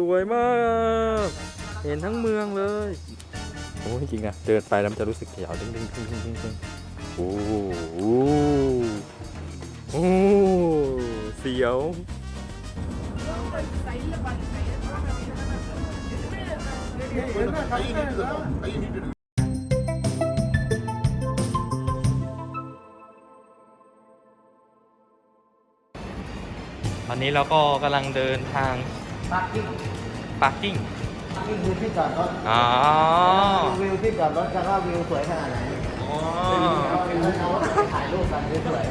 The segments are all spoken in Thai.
สวยมาก เห็นทั้งเมืองเลย โอ้ยจริงอะเดินไปแล้วมันจะรู้สึกเขียวดึงดึงดึงดึงดึงดึงโอ้โหโอ้เสียว ตอนนี้เราก็กำลังเดินทาง ปาร์กิ้งปาร์กิ้งนี่คือที่จอดรถอ๋อวิวที่จอดรถกันว่าวิวสวยขนาดไหนอ๋อเอาวิวให้เขาถ่ายรูปกันสวย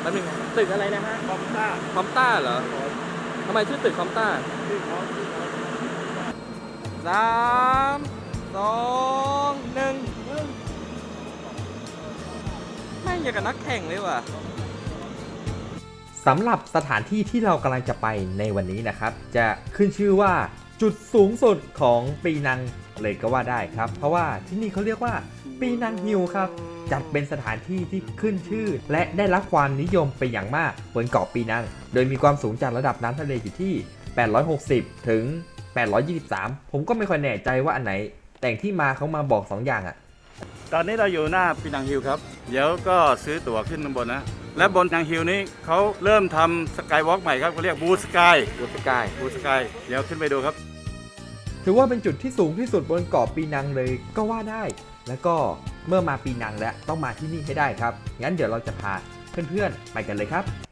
แป๊บนึงนะตึกอะไรนะฮะคอมต้าคอมต้าเหรอทำไมชื่อตึกคอมต้าสามสองหนึ่งไม่งอย่างกับนักแข่งเลยว่ะ สำหรับสถานที่ที่เรากำลังจะไปในวันนี้นะครับ จะขึ้นชื่อว่าจุดสูงสุดของปีนังเลยก็ว่าได้ครับ เพราะว่าที่นี่เขาเรียกว่า ปีนังฮิลครับ จัดเป็นสถานที่ที่ขึ้นชื่อ และได้รับความนิยมเป็นอย่างมากบนเกาะปีนัง โดยมีความสูงจากระดับน้ำทะเลอยู่ที่ 860 ถึง 823 ผมก็ไม่ค่อยแน่ใจว่าอันไหน แต่งที่มาเขามาบอก 2 อย่างอะตอนนี้เราอยู่หน้าปีนังฮิลครับ เดี๋ยวก็ซื้อตั๋วขึ้นข้างบนนะ และบนนังฮิลนี้เขาเริ่มทำสกายวอล์กใหม่ครับเขาเรียกบูสกายบูสกายบูสกายเดี๋ยวขึ้นไปดูครับ ถือว่าเป็นจุดที่สูงที่สุดบนเกาะปีนังเลยก็ว่าได้ แล้วก็เมื่อมาปีนังแล้วต้องมาที่นี่ให้ได้ครับ งั้นเดี๋ยวเราจะพาเพื่อนๆไปกันเลยครับ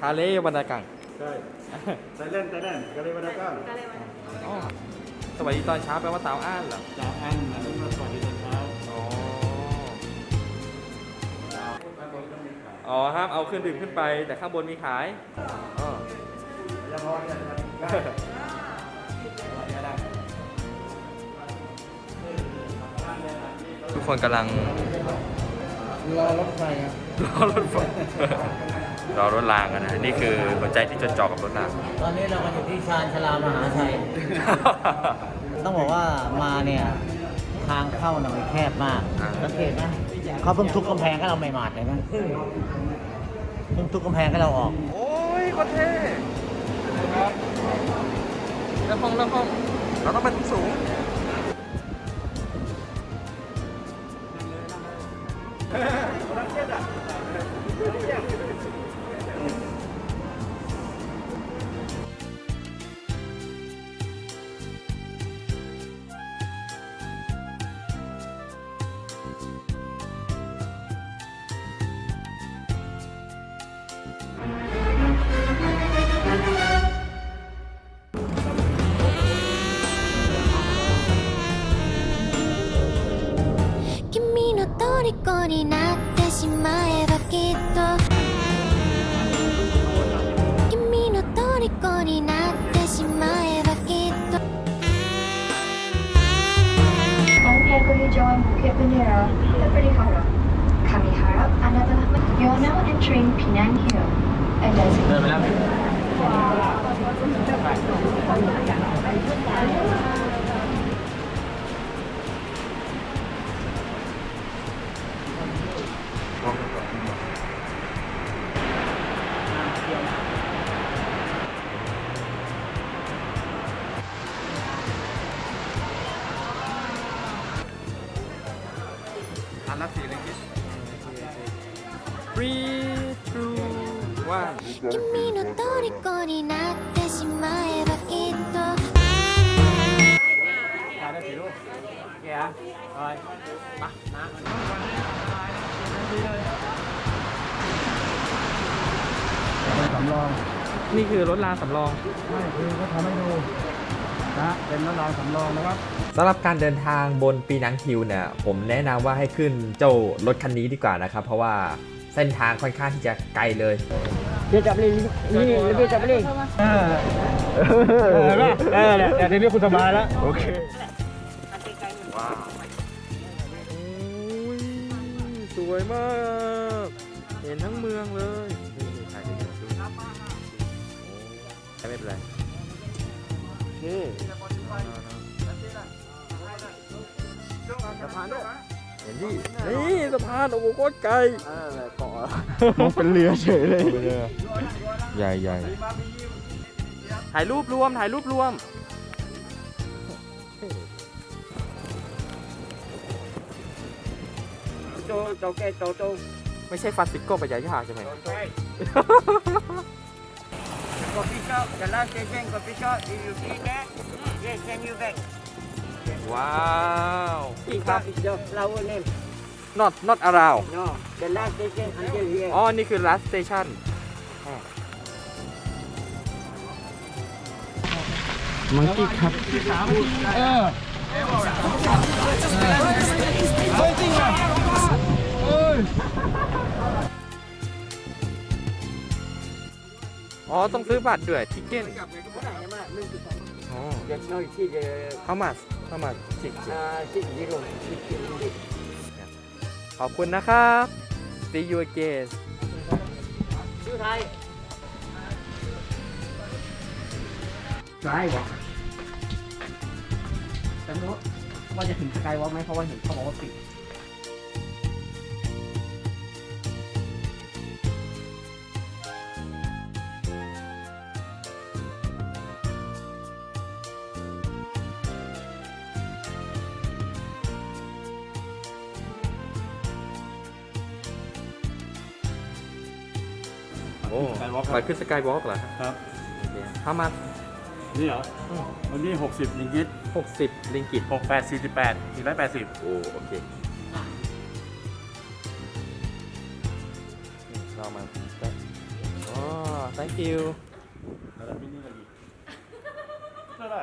ทาเลบรรยากาศใช่ไทยแลนด์ไทยแลนด์กาเลวานาก้าอ๋อสวัสดีตอนเช้าแปลว่าสาวอ้านเหรอ จากอันอันนี้มาสวัสดีตอนเช้าอ๋ออ๋อห้ามเอาเครื่องดื่มขึ้นไป แต่ข้างบนมีขายอ๋อยังพอจะได้ทุกคนกำลังๆรอรถไฟครับรอรถไฟ รอรถรางกันนะนี่คือหัวใจที่จดจ่อกับรถราง ตอนนี้เราก็อยู่ที่ชานชาลามหาชัย ต้องบอกว่ามาเนี่ยทางเข้าน่ะมันแคบมากอ่า สังเกตไหมเขาเพิ่งทุบกำแพงให้เราไม่หมาดเลยนะเพิ่งทุบกำแพงให้เราออก โอ้ยโคตรเท่แล้วห้องแล้วห้องเราต้องไปสูง 君の虜になってしまえばきっと。君の虜になってしまえば You Bukit Bendera entering Perihara. Kami harap anda telah Penang Hill. 君の虜になってしまえばきっと ถ่ายได้สี่รูปแกอ่ะไปมานะสำรอง นี่คือรถรางสำรอง ไม่คือเขาทำให้ดูนะเป็นรถรางสำรองนะครับ สำหรับการเดินทางบนปีนังฮิลเนี่ยผมแนะนำว่าให้ขึ้นเจ้ารถคันนี้ดีกว่านะครับ เพราะว่า เส้นทางค่อนข้างที่จะไกลเลย เดี๋ยวจับเลยนี่เดี๋ยวจับเลยเออเออเออแต่ทีนี้คุณสบายแล้ว โอเคว้าวโอ้ยสวยมาก เห็นทั้งเมืองเลยนี่นี่ถ่ายได้เยอะด้วยโอ้ไม่เป็นไรนี่เห็นดิ นี่สะพานโอ้โหโคตรไกลเกาะมองเป็นเรือเฉยเลยใหญ่ใหญ่ถ่ายรูปรวมถ่ายรูปรวมโจโจแกโจโจไม่ใช่ฟาซิโก้ปะยายาใช่ไหม coffee shop the last station coffee shop if you see that yes send you back ว้าว Pick up is the flower name not not around no the last station until here อ๋อ นี่คือ last station มังกี้ครับอ๋อ ต้องซื้อบัตรด้วยทิเก้นอ๋อ there's no see the how much how much สิบ uh six zero six zero ขอบคุณนะครับ see you again ชื่อไทยไกลวะแต่ไม่รู้ว่าจะถึงสกายวอล์กไหมเพราะว่าเห็นเขาบอกว่าปิด โอ้ Skywalk ครับไปขึ้นสกายวอล์กเหรอครับ how much นี่เหรออวันนี้ 60ลิงกิต60ลิงกิต 68 48 480 โอ้โอเคเรามาได้อ๋อ thank you แล้วมินิลาดีเท่าไหร่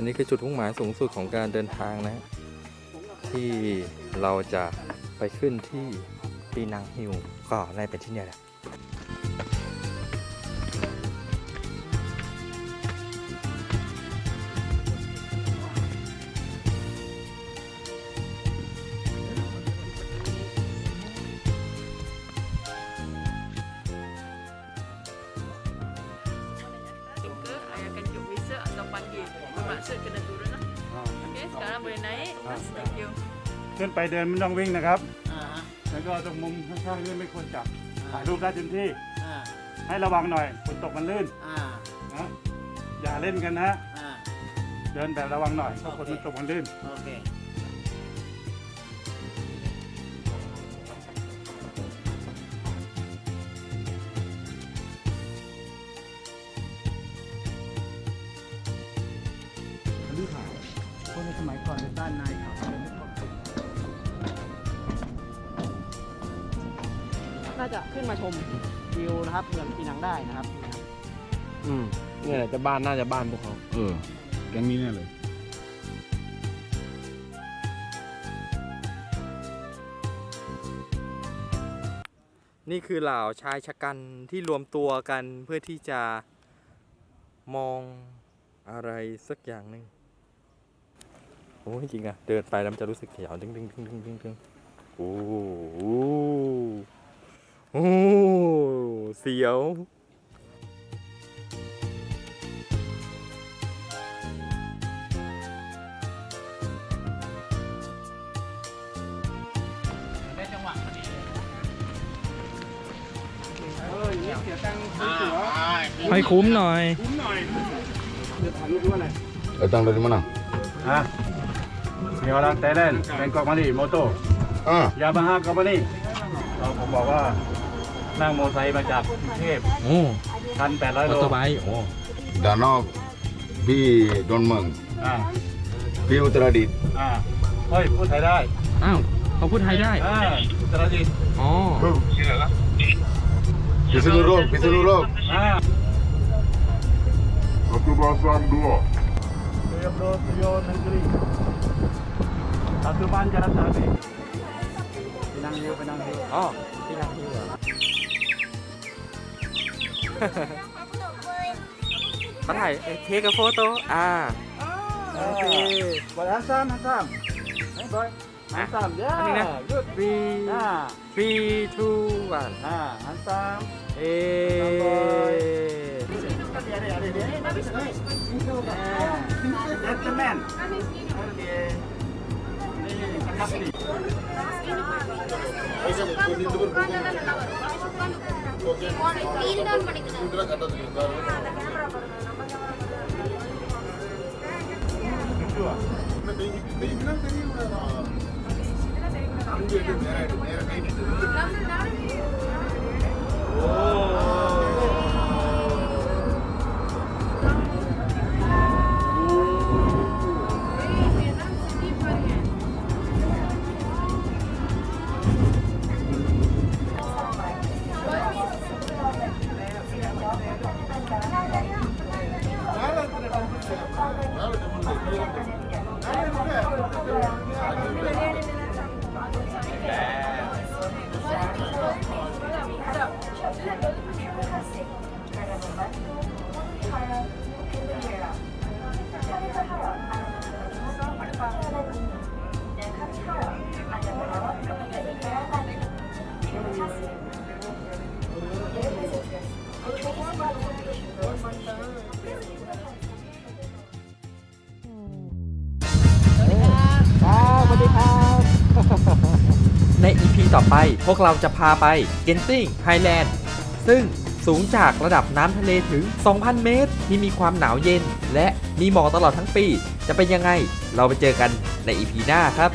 อันนี้คือจุดมุ่งหมายสูงสุดของการเดินทางนะ ที่เราจะไปขึ้นที่ปีนังฮิลก็ได้เป็นที่เนี่ยแหละ okey sekarang boleh naik mas thank you ขึ้นไปเดินไม่ต้องวิ่งนะครับ อ่าฮะแล้วก็ตรงมุมข้างๆนี่ไม่ควรจับถ่ายรูปได้เต็มที่ อ่าให้ระวังหน่อยฝนตกมันลื่นอ่านะอย่าเล่นกันนะ อ่า เดินแบบระวังหน่อยเพราะฝนมันตกมันลื่น โอเค สมัยก่อนในด้านในเขาน่าจะขึ้นมาชมวิวนะครับเมืองปีนังได้นะครับ อืมเนี่ยแหละจะบ้านน่าจะบ้านพวกเขา เออ แก๊งนี้แน่เลยนี่คือเหล่าชายชะกันที่รวมตัวกันเพื่อที่จะมองอะไรสักอย่างหนึ่ง โอ้ยจริงอะเดินไปแล้วมันจะรู้สึกเขียวดึงดึงดึงดึงดึงดึงโอ้โหโอ้เสียวให้คุ้มหน่อย Datang dari mana? ฮะมีออรังเตเดนเป็นกอกมาลีโมโต Ah, ยามาฮ่ากัมปานีเราผมบอกว่านั่งโมอไซค์มาจากกรุงเทพโอ้พันแปดร้อยมโลอเตอร์ไบค์โอ้ Danau di Donmeng, อ่า di Uttaradit. อ่าเฮ้ยพูดไทยได้อ้าวเขาพูดไทยได้ อ่าอุตรดิตถ์อ๋อ Pisunurok, Pisunurok. อ่า Satu pasang dua. Saya bro Trio Negeri. Satu banjar tadi. Pinang Hill, Pinang Hill. อ๋อปีนังฮิวเหรอเขาถ่ายเทคกับโฟโต้อ่าโอเค Boy Hasan, Hasan. Hey boy. Hasan, ya. Ini dah. Good. 3 Nah, 3 2 1 nah, Hasan. เอ๊ะ தெரியும் நேரம் நேரம் கைட்டு ต่อไป พวกเราจะพาไปเกนติ้งไฮแลนด์ซึ่งสูงจากระดับน้ำทะเลถึง 2,000 เมตร ที่มีความหนาวเย็น และมีหมอกตลอดทั้งปี จะเป็นยังไง เราไปเจอกันใน EP หน้าครับ